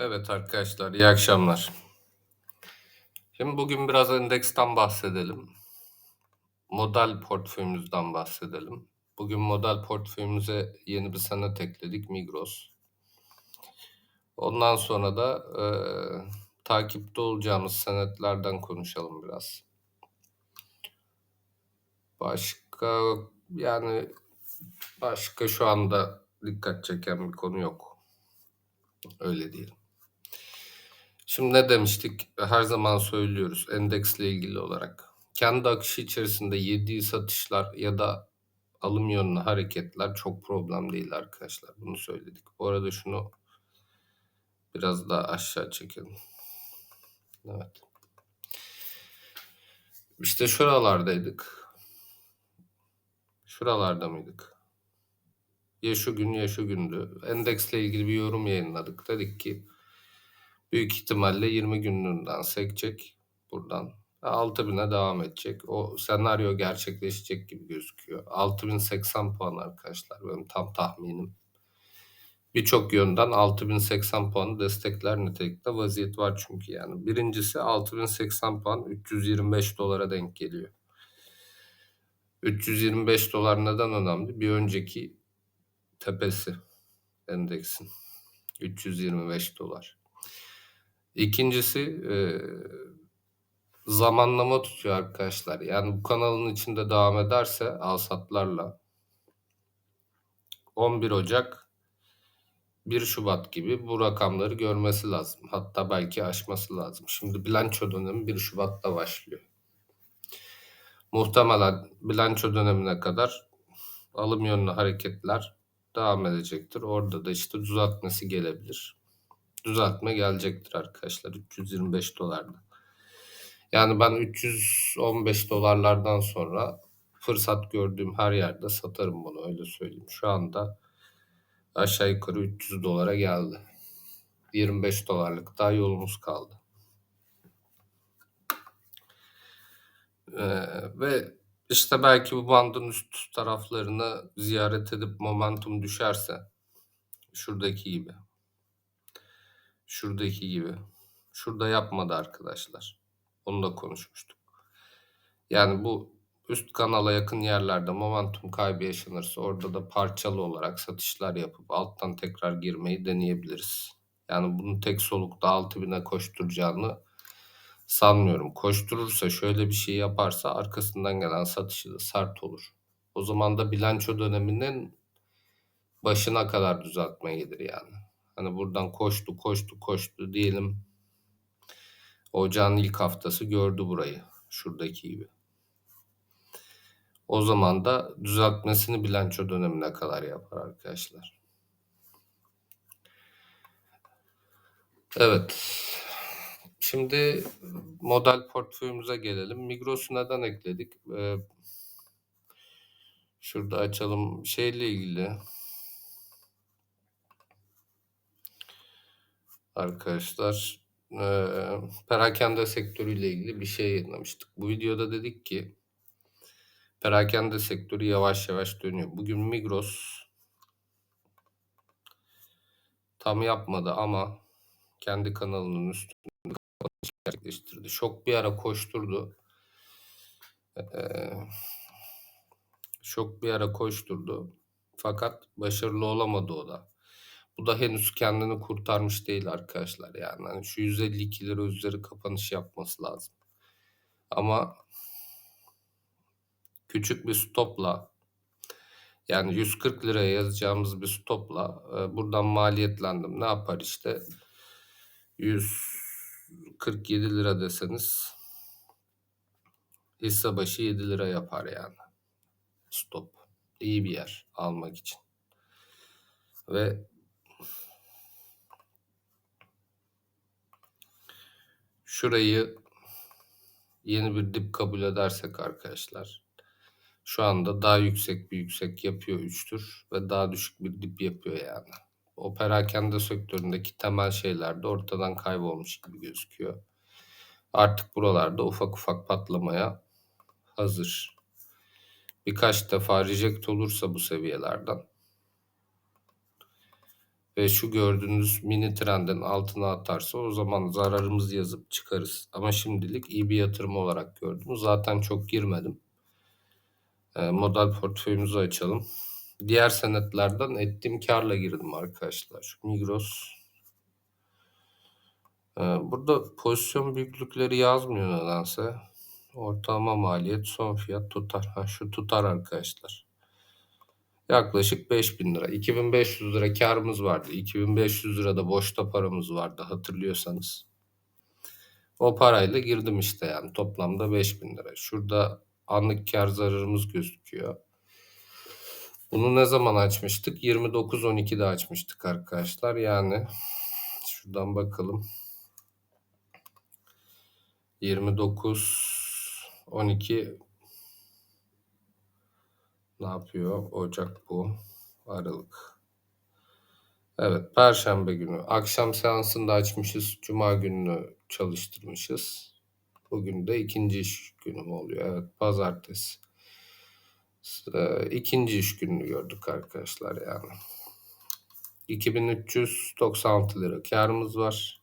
Evet arkadaşlar, iyi akşamlar. Şimdi bugün biraz endeksten bahsedelim. Model portföyümüzden bahsedelim. Bugün model portföyümüze yeni bir senet ekledik, Migros. Ondan sonra da e, takipte olacağımız senetlerden konuşalım biraz. Başka yani başka şu anda dikkat çeken bir konu yok. Öyle diyelim. Şimdi ne demiştik? Her zaman söylüyoruz endeksle ilgili olarak. Kendi akışı içerisinde yediği satışlar ya da alım yönlü hareketler çok problem değil arkadaşlar. Bunu söyledik. Bu arada şunu biraz daha aşağı çekelim. Evet. İşte şuralardaydık. Şuralarda mıydık? Ya şu gün ya şu gündü. Endeksle ilgili bir yorum yayınladık. Dedik ki büyük ihtimalle 20 günlüğünden sekecek buradan. 6000'e devam edecek. O senaryo gerçekleşecek gibi gözüküyor. 6080 puan arkadaşlar benim tam tahminim. Birçok yönden 6080 puanı destekler nitelikte vaziyet var çünkü yani. Birincisi 6080 puan 325 dolara denk geliyor. 325 dolar neden önemli? Bir önceki tepesi endeksin. 325 dolar. İkincisi e, zamanlama tutuyor arkadaşlar. Yani bu kanalın içinde devam ederse alsatlarla 11 Ocak 1 Şubat gibi bu rakamları görmesi lazım. Hatta belki aşması lazım. Şimdi bilanço dönemi 1 Şubat'ta başlıyor. Muhtemelen bilanço dönemine kadar alım yönlü hareketler devam edecektir. Orada da işte düzeltmesi gelebilir. Düzeltme gelecektir arkadaşlar 325 dolarda. Yani ben 315 dolarlardan sonra fırsat gördüğüm her yerde satarım bunu öyle söyleyeyim. Şu anda aşağı yukarı 300 dolara geldi. 25 dolarlık daha yolumuz kaldı. Ee, ve işte belki bu bandın üst taraflarını ziyaret edip momentum düşerse şuradaki gibi şuradaki gibi şurada yapmadı arkadaşlar. Onu da konuşmuştuk. Yani bu üst kanala yakın yerlerde momentum kaybı yaşanırsa orada da parçalı olarak satışlar yapıp alttan tekrar girmeyi deneyebiliriz. Yani bunu tek solukta 6000'e koşturacağını sanmıyorum. Koşturursa şöyle bir şey yaparsa arkasından gelen satışı da sert olur. O zaman da bilanço döneminin başına kadar düzeltme gelir yani. Hani buradan koştu koştu koştu diyelim. Ocağın ilk haftası gördü burayı. Şuradaki gibi. O zaman da düzeltmesini bilanço dönemine kadar yapar arkadaşlar. Evet. Şimdi model portföyümüze gelelim. Migros'u neden ekledik? Ee, şurada açalım. Şeyle ilgili arkadaşlar e, perakende sektörüyle ilgili bir şey yayınlamıştık. Bu videoda dedik ki perakende sektörü yavaş yavaş dönüyor. Bugün Migros tam yapmadı ama kendi kanalının üstünde gerçekleştirdi. Şok bir ara koşturdu. Ee, şok bir ara koşturdu. Fakat başarılı olamadı o da. Bu da henüz kendini kurtarmış değil arkadaşlar. Yani hani şu 152 lira üzeri kapanış yapması lazım. Ama küçük bir stopla yani 140 liraya yazacağımız bir stopla e, buradan maliyetlendim. Ne yapar işte 147 lira deseniz hisse başı 7 lira yapar yani. Stop. İyi bir yer almak için. Ve şurayı yeni bir dip kabul edersek arkadaşlar şu anda daha yüksek bir yüksek yapıyor 3'tür ve daha düşük bir dip yapıyor yani. O perakende sektöründeki temel şeyler de ortadan kaybolmuş gibi gözüküyor. Artık buralarda ufak ufak patlamaya hazır. Birkaç defa reject olursa bu seviyelerden ve şu gördüğünüz mini trendin altına atarsa o zaman zararımızı yazıp çıkarız. Ama şimdilik iyi bir yatırım olarak gördüm. Zaten çok girmedim. E, model portföyümüzü açalım. Diğer senetlerden ettiğim karla girdim arkadaşlar. Şu Migros. E, burada pozisyon büyüklükleri yazmıyor nedense. Ortalama maliyet son fiyat tutar. Ha, şu tutar arkadaşlar. Yaklaşık 5000 lira. 2500 lira karımız vardı. 2500 lira da boşta paramız vardı hatırlıyorsanız. O parayla girdim işte yani toplamda 5000 lira. Şurada anlık kar zararımız gözüküyor. Bunu ne zaman açmıştık? 29.12'de açmıştık arkadaşlar. Yani şuradan bakalım. 29 12 ne yapıyor? Ocak bu. Aralık. Evet, Perşembe günü. Akşam seansında açmışız. Cuma gününü çalıştırmışız. Bugün de ikinci iş günü mü oluyor? Evet, pazartesi. Ee, ikinci iş gününü gördük arkadaşlar yani. 2396 lira karımız var.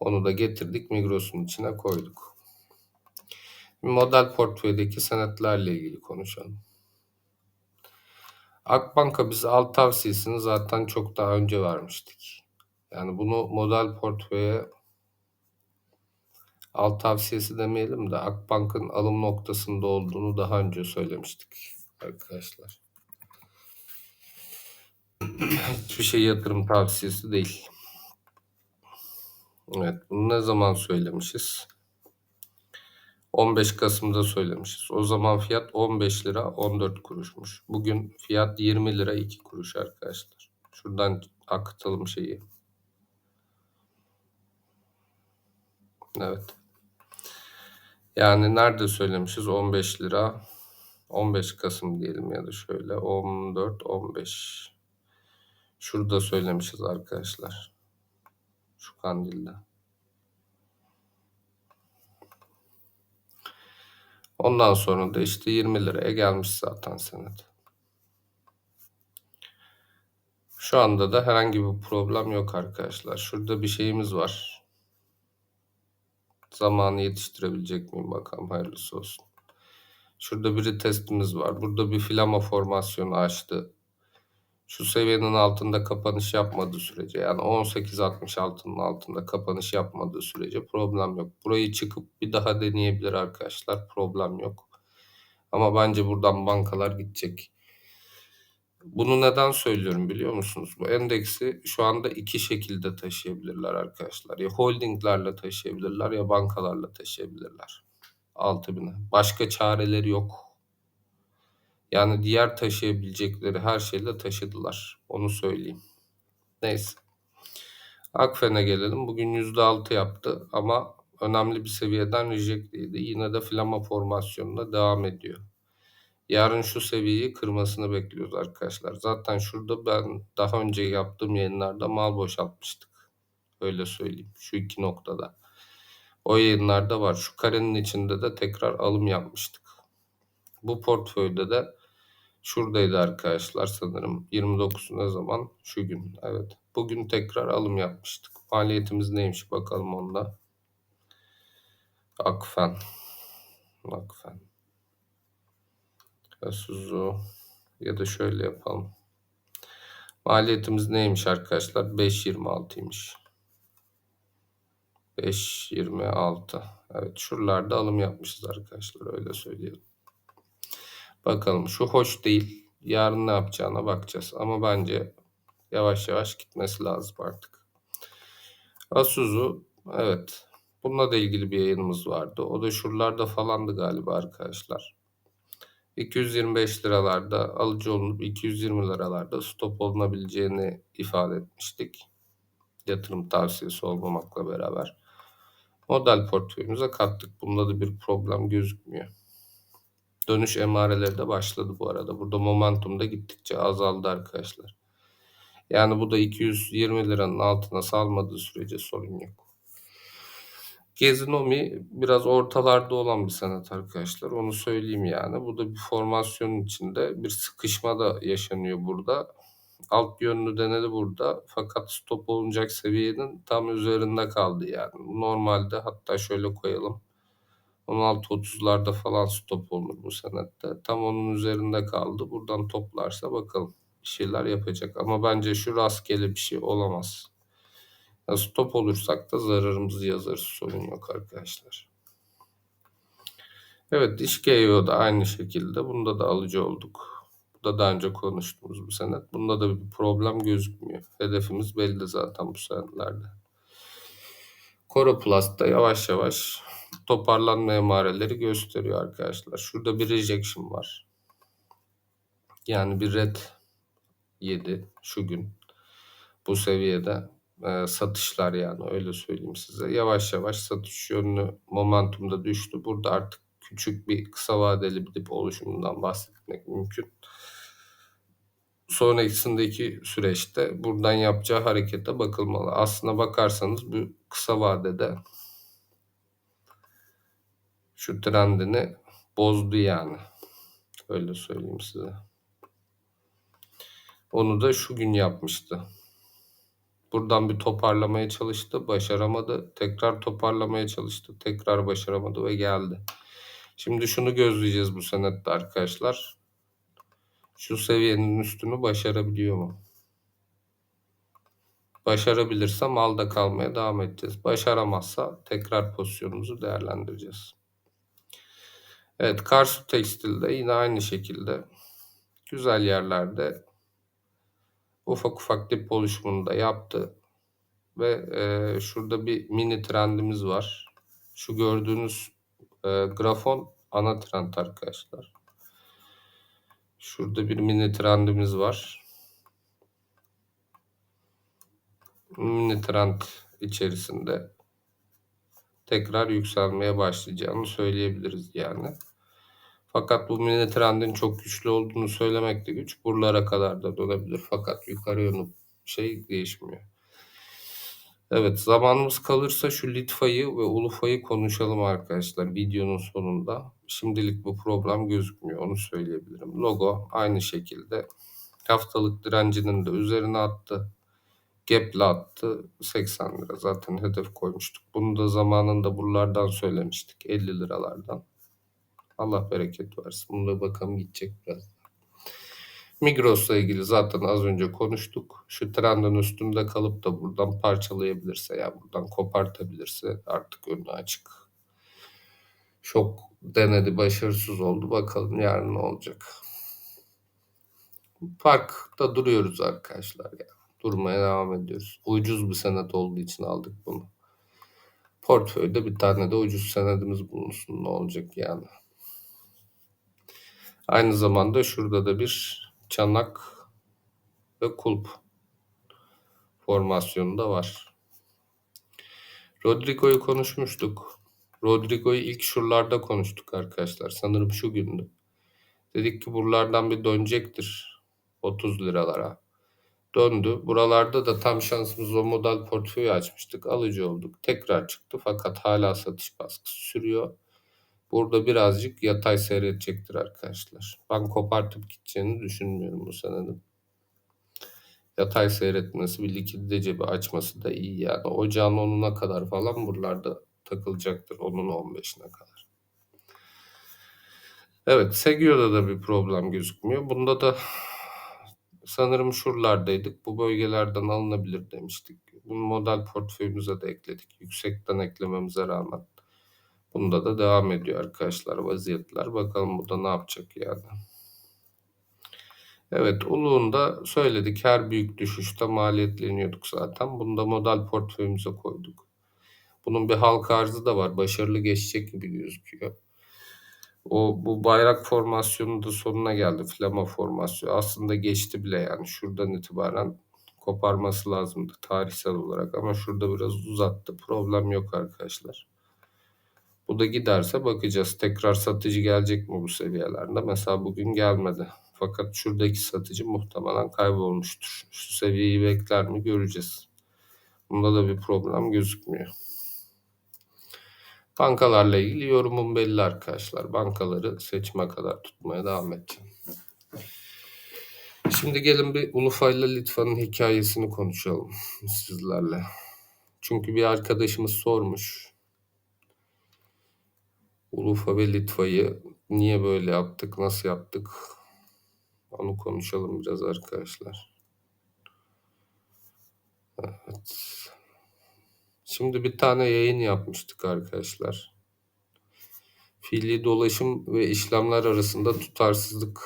Onu da getirdik Migros'un içine koyduk. Model portföydeki senetlerle ilgili konuşalım. Akbank'a biz alt tavsiyesini zaten çok daha önce vermiştik. Yani bunu model portföye alt tavsiyesi demeyelim de Akbank'ın alım noktasında olduğunu daha önce söylemiştik arkadaşlar. Hiçbir şey yatırım tavsiyesi değil. Evet, bunu ne zaman söylemişiz? 15 Kasım'da söylemişiz. O zaman fiyat 15 lira 14 kuruşmuş. Bugün fiyat 20 lira 2 kuruş arkadaşlar. Şuradan akıtalım şeyi. Evet. Yani nerede söylemişiz? 15 lira 15 Kasım diyelim ya da şöyle 14 15. Şurada söylemişiz arkadaşlar. Şu kandilde. Ondan sonra da işte 20 liraya gelmiş zaten senet. Şu anda da herhangi bir problem yok arkadaşlar. Şurada bir şeyimiz var. Zamanı yetiştirebilecek miyim bakalım hayırlısı olsun. Şurada bir testimiz var. Burada bir filama formasyonu açtı. Şu seviyenin altında kapanış yapmadığı sürece yani 18.66'nın altında kapanış yapmadığı sürece problem yok. Burayı çıkıp bir daha deneyebilir arkadaşlar. Problem yok. Ama bence buradan bankalar gidecek. Bunu neden söylüyorum biliyor musunuz? Bu endeksi şu anda iki şekilde taşıyabilirler arkadaşlar. Ya holdinglerle taşıyabilirler ya bankalarla taşıyabilirler. 6000'e. Başka çareleri yok. Yani diğer taşıyabilecekleri her şeyle taşıdılar. Onu söyleyeyim. Neyse. Akfen'e gelelim. Bugün %6 yaptı ama önemli bir seviyeden rejectliydi. Yine de flama formasyonuna devam ediyor. Yarın şu seviyeyi kırmasını bekliyoruz arkadaşlar. Zaten şurada ben daha önce yaptığım yayınlarda mal boşaltmıştık. Öyle söyleyeyim. Şu iki noktada. O yayınlarda var. Şu karenin içinde de tekrar alım yapmıştık. Bu portföyde de şuradaydı arkadaşlar sanırım. 29 ne zaman? Şu gün. Evet. Bugün tekrar alım yapmıştık. Maliyetimiz neymiş bakalım onda. Akfen. Akfen. Isuzu ya da şöyle yapalım. Maliyetimiz neymiş arkadaşlar? 5.26'ymış. 5.26. Evet şuralarda alım yapmışız arkadaşlar öyle söyleyelim. Bakalım şu hoş değil. Yarın ne yapacağına bakacağız. Ama bence yavaş yavaş gitmesi lazım artık. Asuzu evet. Bununla da ilgili bir yayınımız vardı. O da şuralarda falandı galiba arkadaşlar. 225 liralarda alıcı olunup 220 liralarda stop olunabileceğini ifade etmiştik. Yatırım tavsiyesi olmamakla beraber. Model portföyümüze kattık. Bunda da bir problem gözükmüyor. Dönüş emareleri de başladı bu arada. Burada momentum da gittikçe azaldı arkadaşlar. Yani bu da 220 liranın altına salmadığı sürece sorun yok. Gezinomi biraz ortalarda olan bir sanat arkadaşlar. Onu söyleyeyim yani. Bu da bir formasyonun içinde bir sıkışma da yaşanıyor burada. alt yönlü denedi burada. Fakat stop olunacak seviyenin tam üzerinde kaldı yani. Normalde hatta şöyle koyalım. 16.30'larda falan stop olunur bu senette. Tam onun üzerinde kaldı. Buradan toplarsa bakalım bir şeyler yapacak. Ama bence şu rastgele bir şey olamaz. Ya stop olursak da zararımızı yazarız. Sorun yok arkadaşlar. Evet diş GEO da aynı şekilde. Bunda da alıcı olduk. Bu da daha önce konuştuğumuz bir senet. Bunda da bir problem gözükmüyor. Hedefimiz belli zaten bu senetlerde. Coroplast da yavaş yavaş toparlanma emareleri gösteriyor arkadaşlar. Şurada bir rejection var. Yani bir red yedi şu gün. Bu seviyede e, satışlar yani öyle söyleyeyim size. Yavaş yavaş satış yönlü momentumda düştü. Burada artık küçük bir kısa vadeli bir dip oluşumundan bahsetmek mümkün. Sonrasındaki süreçte buradan yapacağı harekete bakılmalı. Aslına bakarsanız bu kısa vadede şu trendini bozdu yani. Öyle söyleyeyim size. Onu da şu gün yapmıştı. Buradan bir toparlamaya çalıştı, başaramadı. Tekrar toparlamaya çalıştı, tekrar başaramadı ve geldi. Şimdi şunu gözleyeceğiz bu senette arkadaşlar. Şu seviyenin üstünü başarabiliyor mu? Başarabilirsem malda kalmaya devam edeceğiz. Başaramazsa tekrar pozisyonumuzu değerlendireceğiz. Evet Karsu Tekstil'de yine aynı şekilde güzel yerlerde ufak ufak dip oluşumunu da yaptı. Ve e, şurada bir mini trendimiz var. Şu gördüğünüz e, grafon ana trend arkadaşlar. Şurada bir mini trendimiz var. Mini trend içerisinde tekrar yükselmeye başlayacağını söyleyebiliriz yani. Fakat bu mini trendin çok güçlü olduğunu söylemek de güç. Buralara kadar da dönebilir. Fakat yukarı yönlü şey değişmiyor. Evet zamanımız kalırsa şu Litva'yı ve Ulufa'yı konuşalım arkadaşlar videonun sonunda. Şimdilik bu problem gözükmüyor onu söyleyebilirim. Logo aynı şekilde haftalık direncinin de üzerine attı. Gap'le attı 80 lira zaten hedef koymuştuk. Bunu da zamanında buralardan söylemiştik 50 liralardan. Allah bereket versin. Bunu da bakalım gidecek biraz. Migros'la ilgili zaten az önce konuştuk. Şu trendin üstünde kalıp da buradan parçalayabilirse ya yani buradan kopartabilirse artık önü açık. Çok denedi başarısız oldu. Bakalım yarın ne olacak. Parkta duruyoruz arkadaşlar ya. Durmaya devam ediyoruz. Ucuz bir senet olduğu için aldık bunu. Portföyde bir tane de ucuz senedimiz bulunsun. Ne olacak yani. Aynı zamanda şurada da bir çanak ve kulp formasyonu da var. Rodrigo'yu konuşmuştuk. Rodrigo'yu ilk şuralarda konuştuk arkadaşlar. Sanırım şu gündü. Dedik ki buralardan bir dönecektir. 30 liralara. Döndü. Buralarda da tam şansımız o model portföyü açmıştık. Alıcı olduk. Tekrar çıktı fakat hala satış baskısı sürüyor. Burada birazcık yatay seyredecektir arkadaşlar. Ben kopartıp gideceğini düşünmüyorum bu senenin. Yatay seyretmesi bir likidite cebi açması da iyi yani. Ocağın 10'una kadar falan buralarda takılacaktır. 10'un 15'ine kadar. Evet Segio'da da bir problem gözükmüyor. Bunda da sanırım şuralardaydık. Bu bölgelerden alınabilir demiştik. Bunu model portföyümüze de ekledik. Yüksekten eklememize rağmen. Bunda da devam ediyor arkadaşlar vaziyetler. Bakalım bu da ne yapacak yani. Evet Uluğunda söyledik her büyük düşüşte maliyetleniyorduk zaten. Bunu da model portföyümüze koyduk. Bunun bir halka arzı da var. Başarılı geçecek gibi gözüküyor. O bu bayrak formasyonu da sonuna geldi. Flama formasyonu. Aslında geçti bile yani. Şuradan itibaren koparması lazımdı tarihsel olarak ama şurada biraz uzattı. Problem yok arkadaşlar. Bu da giderse bakacağız. Tekrar satıcı gelecek mi bu seviyelerde? Mesela bugün gelmedi. Fakat şuradaki satıcı muhtemelen kaybolmuştur. Şu seviyeyi bekler mi göreceğiz. Bunda da bir problem gözükmüyor. Bankalarla ilgili yorumum belli arkadaşlar. Bankaları seçime kadar tutmaya devam edeceğim. Şimdi gelin bir Ulufa ile Litva'nın hikayesini konuşalım sizlerle. Çünkü bir arkadaşımız sormuş. Ulufa ve Litva'yı niye böyle yaptık, nasıl yaptık? Onu konuşalım biraz arkadaşlar. Evet. Şimdi bir tane yayın yapmıştık arkadaşlar. Fiili dolaşım ve işlemler arasında tutarsızlık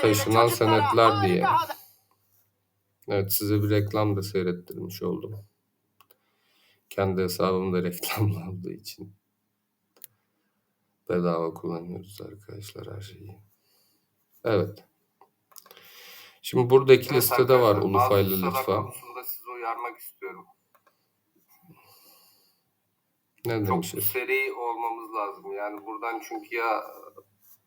Taşınan senetler diye. Evet size bir reklam da seyrettirmiş oldum. Kendi hesabımda reklamlandığı için. Bedava kullanıyoruz arkadaşlar her şeyi. Evet. Şimdi buradaki listede var Ulufa ile Litva. konusunda sizi uyarmak istiyorum. Ne Çok demişiz? seri olmamız lazım. Yani buradan çünkü ya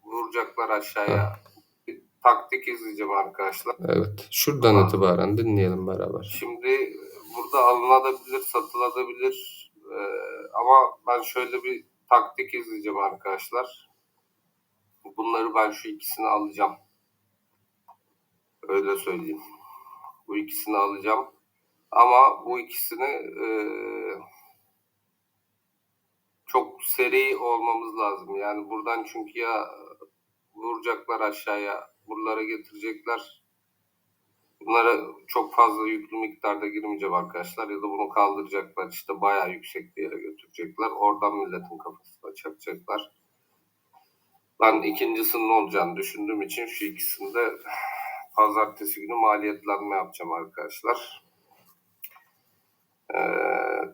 vuracaklar aşağıya. Bir taktik izleyeceğim arkadaşlar. Evet. Şuradan Tamam. itibaren dinleyelim beraber. Şimdi burada alınabilir, satılabilir. Ee, ama ben şöyle bir taktik izleyeceğim arkadaşlar. Bunları ben şu ikisini alacağım. Öyle söyleyeyim. Bu ikisini alacağım. Ama bu ikisini eee, çok seri olmamız lazım. Yani buradan çünkü ya vuracaklar aşağıya, buralara getirecekler. Bunlara çok fazla yüklü miktarda girmeyeceğim arkadaşlar. Ya da bunu kaldıracaklar. işte bayağı yüksek bir yere götürecekler. Oradan milletin kafasına çakacaklar. Ben ikincisinin olacağını düşündüğüm için şu ikisinde pazartesi günü maliyetlenme yapacağım arkadaşlar. Ee,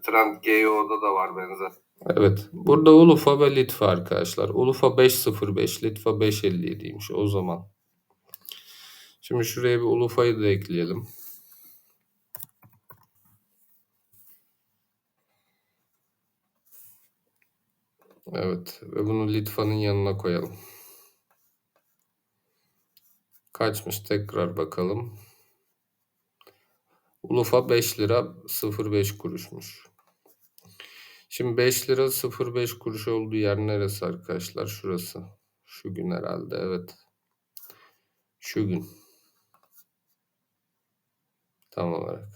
Trend GEO'da da var benzer. Evet. Burada Ulufa ve Litva arkadaşlar. Ulufa 505, Litva 557'ymiş o zaman. Şimdi şuraya bir Ulufa'yı da ekleyelim. Evet. Ve bunu Litva'nın yanına koyalım. Kaçmış tekrar bakalım. Ulufa 5 lira 05 kuruşmuş. Şimdi 5 lira 05 kuruş olduğu yer neresi arkadaşlar? Şurası. Şu gün herhalde evet. Şu gün. Tam olarak.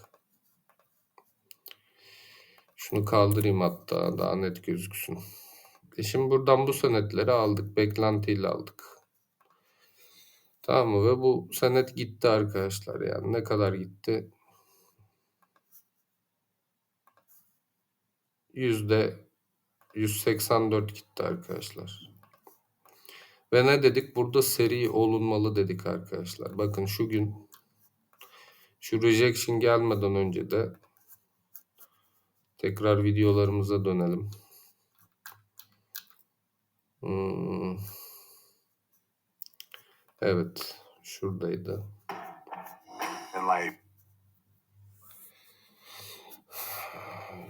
Şunu kaldırayım hatta daha net gözüksün. E şimdi buradan bu senetleri aldık. Beklentiyle aldık. Tamam mı? Ve bu senet gitti arkadaşlar. Yani ne kadar gitti? Yüzde 184 gitti arkadaşlar. Ve ne dedik? Burada seri olunmalı dedik arkadaşlar. Bakın şu gün şu rejection gelmeden önce de tekrar videolarımıza dönelim. Hmm. Evet. Şuradaydı.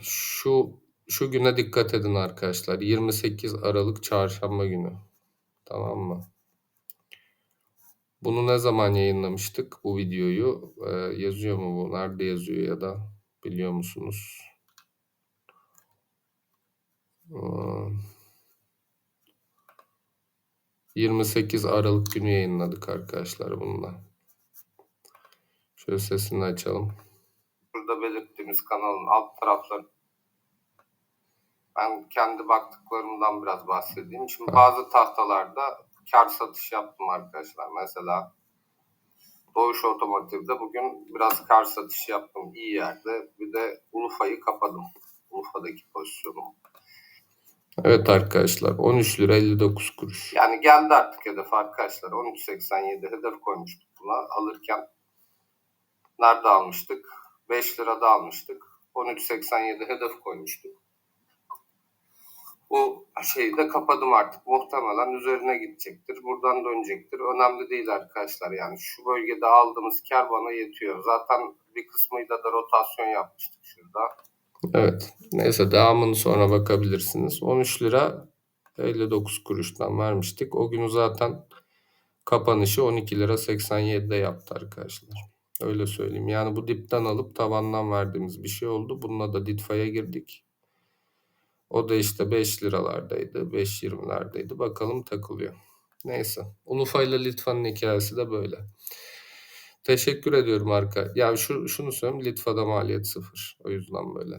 Şu şu güne dikkat edin arkadaşlar. 28 Aralık Çarşamba günü. Tamam mı? Bunu ne zaman yayınlamıştık bu videoyu? Ee, yazıyor mu bu? Nerede yazıyor ya da biliyor musunuz? Hmm. 28 Aralık günü yayınladık arkadaşlar bununla. Şöyle sesini açalım. burada belirttiğimiz kanalın alt tarafları ben kendi baktıklarımdan biraz bahsedeyim. Şimdi bazı tahtalarda kar satış yaptım arkadaşlar. Mesela Doğuş Otomotiv'de bugün biraz kar satışı yaptım iyi yerde. Bir de Ulufa'yı kapadım. Ulufa'daki pozisyonum. Evet arkadaşlar 13 lira 59 kuruş. Yani geldi artık hedef arkadaşlar. 13.87 hedef koymuştuk buna alırken. Nerede almıştık? 5 lirada almıştık. 13.87 hedef koymuştuk. Bu şeyi de kapadım artık. Muhtemelen üzerine gidecektir. Buradan dönecektir. Önemli değil arkadaşlar. Yani şu bölgede aldığımız kar bana yetiyor. Zaten bir kısmıyla da rotasyon yapmıştık şurada. Evet. Neyse devamını sonra bakabilirsiniz. 13 lira 59 kuruştan vermiştik. O günü zaten kapanışı 12 lira 87'de yaptı arkadaşlar. Öyle söyleyeyim. Yani bu dipten alıp tavandan verdiğimiz bir şey oldu. Bununla da Ditfa'ya girdik. O da işte 5 liralardaydı. 5.20'lerdeydi. Bakalım takılıyor. Neyse. Ulufa ile Litva'nın hikayesi de böyle. Teşekkür ediyorum arka. Ya şu, şunu söyleyeyim. Litva'da maliyet sıfır. O yüzden böyle.